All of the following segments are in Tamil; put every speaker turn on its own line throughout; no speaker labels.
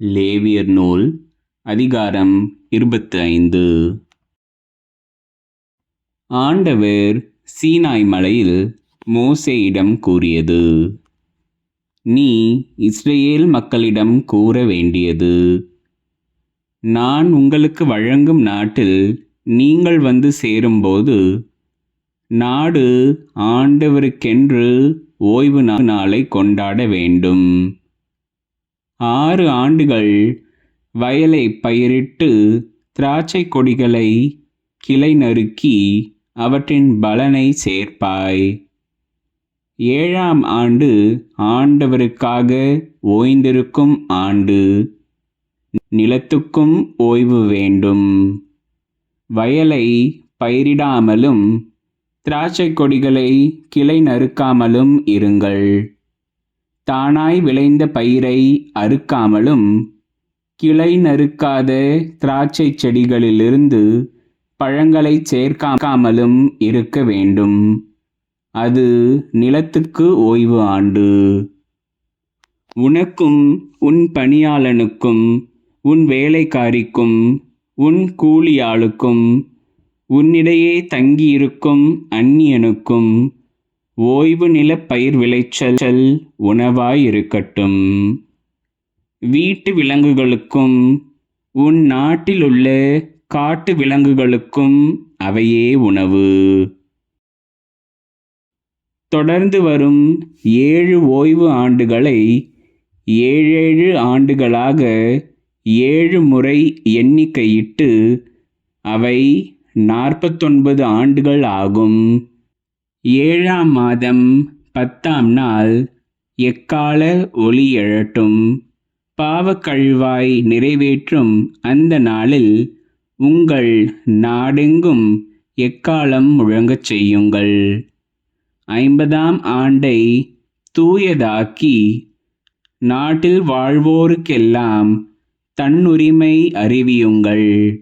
லேவியர் நூல் அதிகாரம் இருபத்து ஐந்து ஆண்டவர் சீனாய் மலையில் மோசேயிடம் கூறியது நீ இஸ்ரேல் மக்களிடம் கூற வேண்டியது. நான் உங்களுக்கு வழங்கும் நாட்டில் நீங்கள் வந்து சேரும்போது நாடு ஆண்டவருக்கென்று ஓய்வு நா- நாளை கொண்டாட வேண்டும். ஆறு ஆண்டுகள் வயலை பயிரிட்டு திராட்சை கொடிகளை கிளை நறுக்கி அவற்றின் பலனை சேர்ப்பாய். ஏழாம் ஆண்டு ஆண்டவருக்காக ஓய்ந்திருக்கும் ஆண்டு. நிலத்துக்கும் ஓய்வு வேண்டும். வயலை பயிரிடாமலும் திராட்சை கொடிகளை கிளை நறுக்காமலும் இருங்கள். தானாய் விளைந்த பயிரை அறுக்காமலும் கிளை நறுக்காத திராட்சை செடிகளிலிருந்து பழங்களை சேர்க்காமலும் இருக்க வேண்டும். அது நிலத்துக்கு ஓய்வு ஆண்டு. உனக்கும் உன் பணியாளனுக்கும் உன் வேலைக்காரிக்கும் உன் கூலியாளுக்கும் உன்னிடையே தங்கியிருக்கும் அந்நியனுக்கும் ஓய்வு நில பயிர் விளைச்சல் உணவாயிருக்கட்டும். வீட்டு விலங்குகளுக்கும் உன் நாட்டிலுள்ள காட்டு விலங்குகளுக்கும் அவையே உணவு. தொடர்ந்து வரும் ஏழு ஓய்வு ஆண்டுகளை ஏழேழு ஆண்டுகளாக ஏழு முறை எண்ணிக்கையிட்டு அவை நாற்பத்தொன்பது ஆண்டுகள் ஆகும். ஏழாம் மாதம் பத்தாம் நாள் எக்கால ஒளி எழட்டும். பாவக்கழிவாய் நிறைவேற்றும் அந்த நாளில் உங்கள் நாடெங்கும் எக்காலம் முழங்கச் செய்யுங்கள். ஐம்பதாம் ஆண்டை தூயதாக்கி நாட்டில் வாழ்வோருக்கெல்லாம் தன்னுரிமை அறிவியுங்கள்.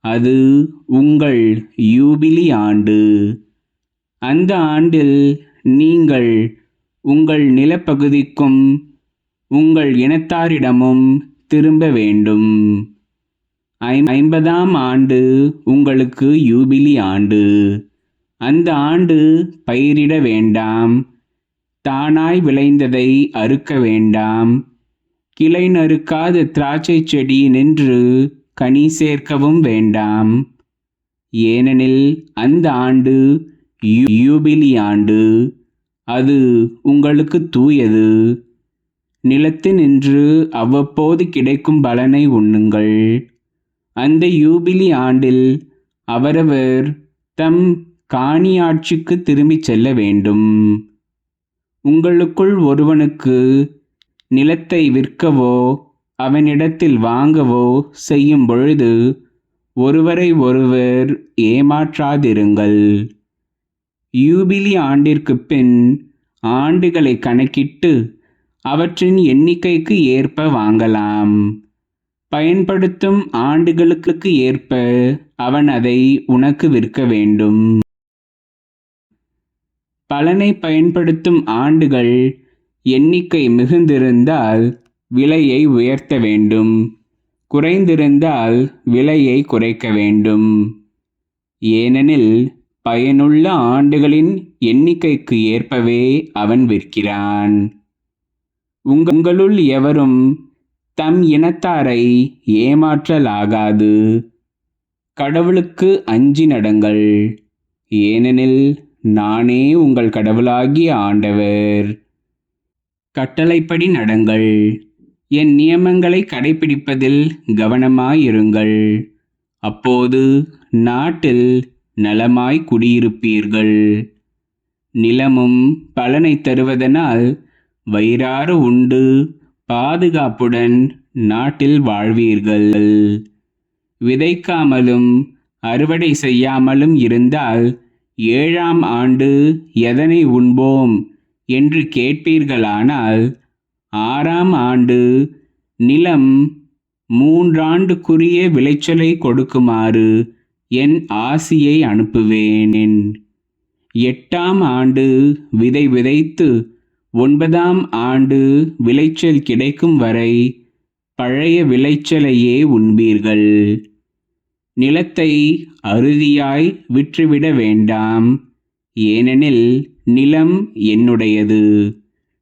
அது உங்கள் யூபிலி ஆண்டு. அந்த ஆண்டில் நீங்கள் உங்கள் நிலப்பகுதிக்கும் உங்கள் இனத்தாரிடமும் திரும்ப வேண்டும். ஐம்பதாம் ஆண்டு உங்களுக்கு யூபிலி ஆண்டு. அந்த ஆண்டு பயிரிட வேண்டாம். தானாய் விளைந்ததை அறுக்க வேண்டாம். கிளை நறுக்காத திராட்சை செடி நின்று கனி சேர்க்கவும் வேண்டாம். ஏனெனில் அந்த ஆண்டு யூபிலி ஆண்டு அது உங்களுக்கு தூயது. நிலத்தினின்று அவ்வப்போது கிடைக்கும் பலனை உண்ணுங்கள். அந்த யூபிலி ஆண்டில் அவரவர் தம் காணியாட்சிக்கு திரும்பிச் செல்ல வேண்டும். உங்களுக்குள் ஒருவனுக்கு நிலத்தை விற்கவோ அவனிடத்தில் வாங்கவோ செய்யும் பொழுது ஒருவரை ஒருவர் ஏமாற்றாதிருங்கள். யூபிலி ஆண்டிற்குப் பின் ஆண்டுகளை கணக்கிட்டு அவற்றின் எண்ணிக்கைக்கு ஏற்ப வாங்கலாம். பயன்படுத்தும் ஆண்டுகளுக்கு ஏற்ப அவன் அதை உனக்கு விற்க வேண்டும். பலனை பயன்படுத்தும் ஆண்டுகள் எண்ணிக்கை மிகுந்திருந்தால் விலையை உயர்த்த வேண்டும். குறைந்திருந்தால் விலையை குறைக்க வேண்டும். ஏனெனில் பயனுள்ள ஆண்டுகளின் எண்ணிக்கைக்கு ஏற்பவே அவன் விற்கிறான். உங்க- உங்களுள் எவரும் தம் இனத்தாரை ஏமாற்றலாகாது. கடவுளுக்கு அஞ்சி நடங்கள். ஏனெனில் நானே உங்கள் கடவுளாகிய ஆண்டவர். கட்டளைப்படி நடங்கள். என் நியமங்களை கடைபிடிப்பதில் கவனமாயிருங்கள். அப்போது நாட்டில் நலமாய் குடியிருப்பீர்கள். நிலமும் பலனை தருவதனால் வயிறாறு உண்டு பாதுகாப்புடன் நாட்டில் வாழ்வீர்கள். விதைக்காமலும் அறுவடை செய்யாமலும் இருந்தால் ஏழாம் ஆண்டு எதனை உண்போம் என்று கேட்பீர்களானால் ஆறாம் ஆண்டு நிலம் மூன்றாண்டுக்குரிய விளைச்சலை கொடுக்குமாறு என் ஆசியை அனுப்புவேன் எட்டாம் ஆண்டு விதை விதைத்து ஒன்பதாம் ஆண்டு விளைச்சல் கிடைக்கும் வரை பழைய விளைச்சலையே உண்பீர்கள். நிலத்தை அறுதியாய் விற்றுவிட வேண்டாம். ஏனெனில் நிலம் என்னுடையது.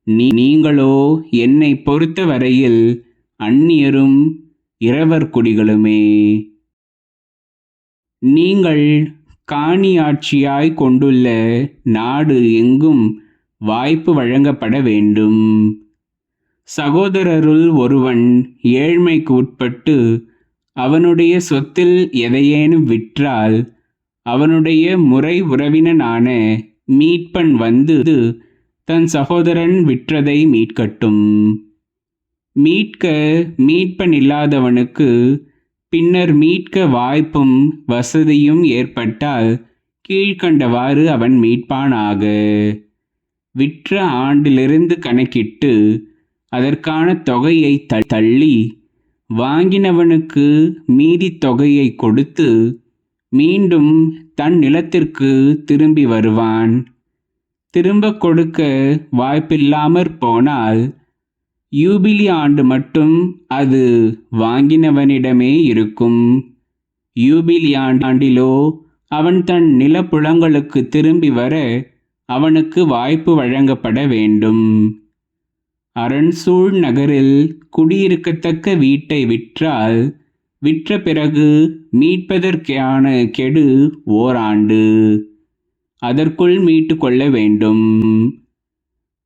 நீ நீங்களோ என்னை பொறுத்த வரையில் அந்நியரும் இரவர் குடிகளுமே. நீங்கள் காணியாட்சியாய் கொண்டுள்ள நாடு எங்கும் வாய்ப்பு வழங்கப்பட வேண்டும். சகோதரருள் ஒருவன் ஏழ்மைக்கு உட்பட்டு அவனுடைய சொத்தில் எதையேனும் விற்றால் அவனுடைய முறை உறவினனான மீட்பன் வந்து தன் சகோதரன் விற்றதை மீட்கட்டும். மீட்க மீட்பன் இல்லாதவனுக்கு பின்னர் மீட்க வாய்ப்பும் வசதியும் ஏற்பட்டால் கீழ்க்கண்டவாறு அவன் மீட்பானாக. விற்ற ஆண்டிலிருந்து கணக்கிட்டு அதற்கான தொகையை த- தள்ளி வாங்கினவனுக்கு மீதி தொகையை கொடுத்து மீண்டும் தன் நிலத்திற்கு திரும்பி வருவான். திரும்ப கொடுக்க வாய்ப்பில்லாமற் போனால் யூபிலி ஆண்டு மட்டும் அது வாங்கினவனிடமே இருக்கும். யூபிலி ஆண்டிலோ அவன் தன் நிலப்புலங்களுக்கு திரும்பி வர அவனுக்கு வாய்ப்பு வழங்கப்பட வேண்டும். அரண்சூழ் நகரில் குடியிருக்கத்தக்க வீட்டை விற்றால் விற்ற பிறகு மீட்பதற்கான கெடு ஓராண்டு. அதற்குள் மீட்டு கொள்ள வேண்டும்.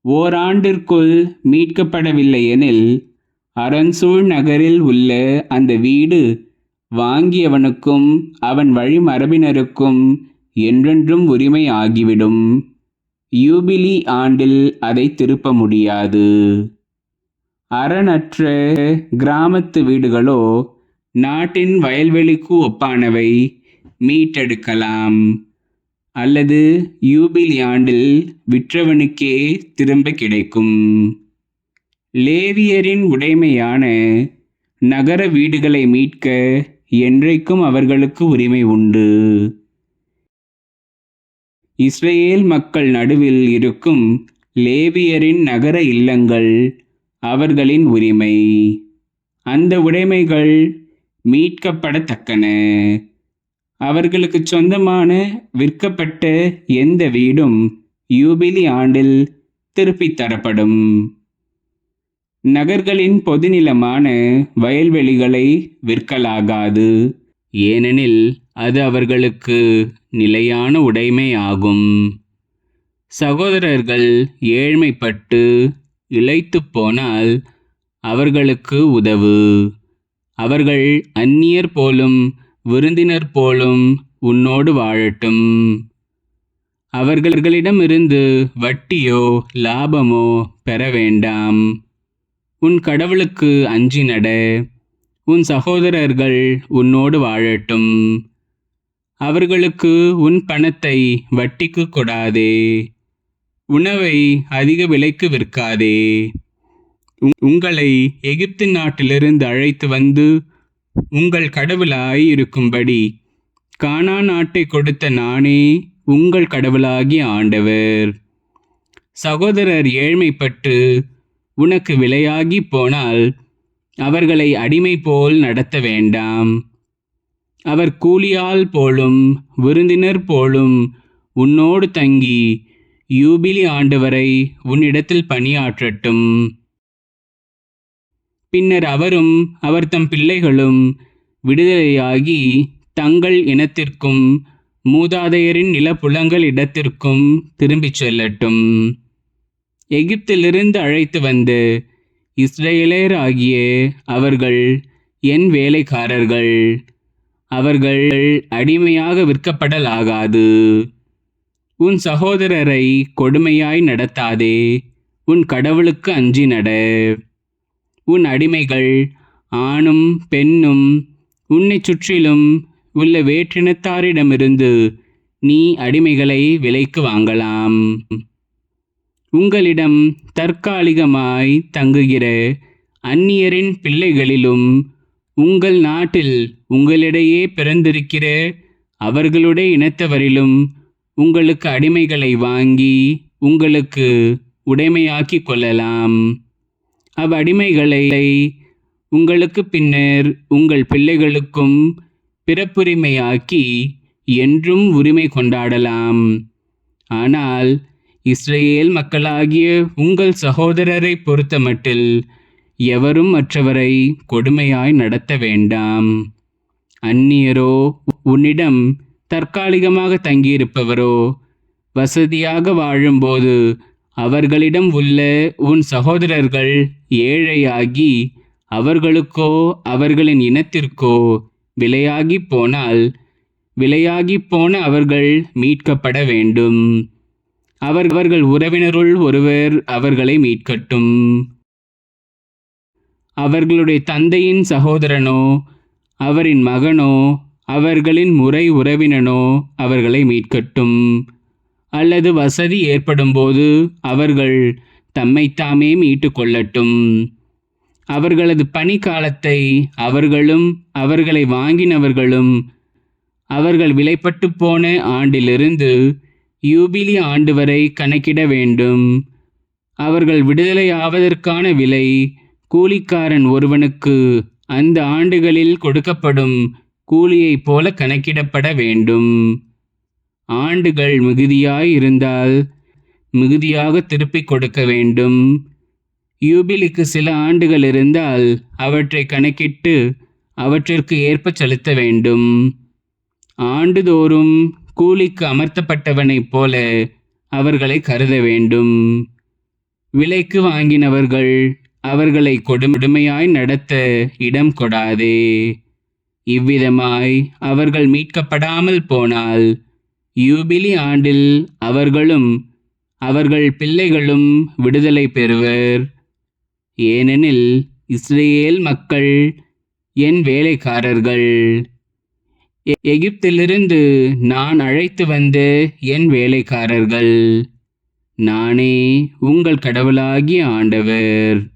ஓராண்டிற்குள் மீட்கப்படவில்லை எனில் அரண்சூழ் நகரில் உள்ள அந்த வீடு வாங்கியவனுக்கும் அவன் வழிமரபினருக்கும் என்றென்றும் உரிமை ஆகிவிடும் யூபிலி ஆண்டில் அதை திருப்ப முடியாது. அரணற்ற கிராமத்து வீடுகளோ நாட்டின் வயல்வெளிக்கு ஒப்பானவை. மீட்டெடுக்கலாம். அல்லது யூபிலி ஆண்டில் விற்றவனுக்கே திரும்ப கிடைக்கும். லேவியரின் உடைமையான நகர வீடுகளை மீட்க என்றைக்கும் அவர்களுக்கு உரிமை உண்டு. இஸ்ரேல் மக்கள் நடுவில் இருக்கும் லேவியரின் நகர இல்லங்கள் அவர்களின் உரிமை. அந்த உடைமைகள் மீட்கப்படத்தக்கன. அவர்களுக்கு சொந்தமான விற்கப்பட்ட எந்த வீடும் யூபிலி ஆண்டில் திருப்பித் தரப்படும். நகர்களின் பொதுநிலமான வயல்வெளிகளை விற்கலாகாது. ஏனெனில் அது அவர்களுக்கு நிலையான உடைமை ஆகும் சகோதரர்கள் ஏழ்மைப்பட்டு இழைத்து போனால் அவர்களுக்கு உதவு. அவர்கள் அந்நியர் போலும் விருந்தினர் போலும் உன்னோடு வாழட்டும். அவர்களிடமிருந்து வட்டியோ லாபமோ பெற வேண்டாம். உன் கடவுளுக்கு அஞ்சி நட. உன் சகோதரர்கள் உன்னோடு வாழட்டும். அவர்களுக்கு உன் பணத்தை வட்டிக்கு கொடாதே. உணவை அதிக விலைக்கு விற்காதே. உங்களை எகிப்து நாட்டிலிருந்து அழைத்து வந்து உங்கள் கடவுளாய் இருக்கும்படி. கானா நாட்டை கொடுத்த நானே உங்கள் கடவுளாகிய ஆண்டவர். சகோதரர் ஏழ்மைப்பட்டு உனக்கு விலையாகி போனால் அவர்களை அடிமை போல் நடத்த வேண்டாம். அவர் கூலியால் போலும் விருந்தினர் போலும் உன்னோடு தங்கி யூபிலி ஆண்டு வரை உன்னிடத்தில் பணியாற்றட்டும். பின்னர் அவரும் அவர் தம் பிள்ளைகளும் விடுதலையாகி தங்கள் இனத்திற்கும் மூதாதையரின் நிலப்புலங்கள் இடத்திற்கும் திரும்பிச் செல்லட்டும். எகிப்திலிருந்து அழைத்து வந்து இஸ்ரேலர் அவர்கள் என் வேலைக்காரர்கள் அவர்கள் அடிமையாக விற்கப்படலாகாது. உன் சகோதரரை கொடுமையாய் நடத்தாதே உன் கடவுளுக்கு அஞ்சி நட உன் அடிமைகள் ஆணும் பெண்ணும் உன்னைச் சுற்றிலும் உள்ள வேற்றினத்தாரிடமிருந்து நீ அடிமைகளை விலைக்கு வாங்கலாம். உங்களிடம் தற்காலிகமாய் தங்குகிற அந்நியரின் பிள்ளைகளிலும் உங்கள் நாட்டில் உங்களிடையே பிறந்திருக்கிற அவர்களுடைய இனத்தவரிலும் உங்களுக்கு அடிமைகளை வாங்கி உங்களுக்கு உடைமையாக்கிக் கொள்ளலாம். அவ்வடிமைகளை உங்களுக்கு பின்னர் உங்கள் பிள்ளைகளுக்கும் பிறப்புரிமையாக்கி என்றும் உரிமை கொண்டாடலாம். ஆனால் இஸ்ரேல் மக்களாகிய உங்கள் சகோதரரை பொறுத்தமட்டில் எவரும் மற்றவரை கொடுமையாய் நடத்த வேண்டாம். அந்நியரோ உன்னிடம் தற்காலிகமாக தங்கியிருப்பவரோ வசதியாக வாழும்போது அவர்களிடம் உள்ள உன் சகோதரர்கள் ஏழையாகி அவர்களுக்கோ அவர்களின் இனத்திற்கோ விலையாகி போனால் விலையாகி போன அவர்கள் மீட்கப்பட வேண்டும். அவர் அவர்கள் உறவினருள் ஒருவர் அவர்களை மீட்கட்டும். அவர்களுடைய தந்தையின் சகோதரனோ அவரின் மகனோ அவர்களின் முறை உறவினனோ அவர்களை மீட்கட்டும். அல்லது வசதி ஏற்படும்போது அவர்கள் தம்மைத்தாமே மீட்டு கொள்ளட்டும் அவர்களது பணிக்காலத்தை அவர்களும் அவர்களை வாங்கினவர்களும் அவர்கள் விலைப்பட்டு போன ஆண்டிலிருந்து யூபிலி ஆண்டு வரை கணக்கிட வேண்டும். அவர்கள் விடுதலையாவதற்கான விலை கூலிக்காரன் ஒருவனுக்கு அந்த ஆண்டுகளில் கொடுக்கப்படும் கூலியைப் போல கணக்கிடப்பட வேண்டும். ஆண்டுகள் மிகுதியாய் இருந்தால் மிகுதியாக திருப்பிக் கொடுக்க வேண்டும். யூபிலிக்கு சில ஆண்டுகள் இருந்தால் அவற்றை கணக்கிட்டு அவற்றிற்கு ஏற்ப செலுத்த வேண்டும். ஆண்டுதோறும் கூலிக்கு அமர்த்தப்பட்டவனைப் போல அவர்களை கருத வேண்டும். விலைக்கு வாங்கினவர்கள் அவர்களை கொடுமையாய் நடத்த இடம் கொடாதே. இவ்விதமாய் அவர்கள் மீட்கப்படாமல் போனால் யூபிலி ஆண்டில் அவர்களும் அவர்கள் பிள்ளைகளும் விடுதலை பெறுவர். ஏனெனில் இஸ்ரேல் மக்கள் என் வேலைக்காரர்கள். எகிப்திலிருந்து நான் அழைத்து வந்த என் வேலைக்காரர்கள். நானே உங்கள் கடவுளாகிய ஆண்டவர்.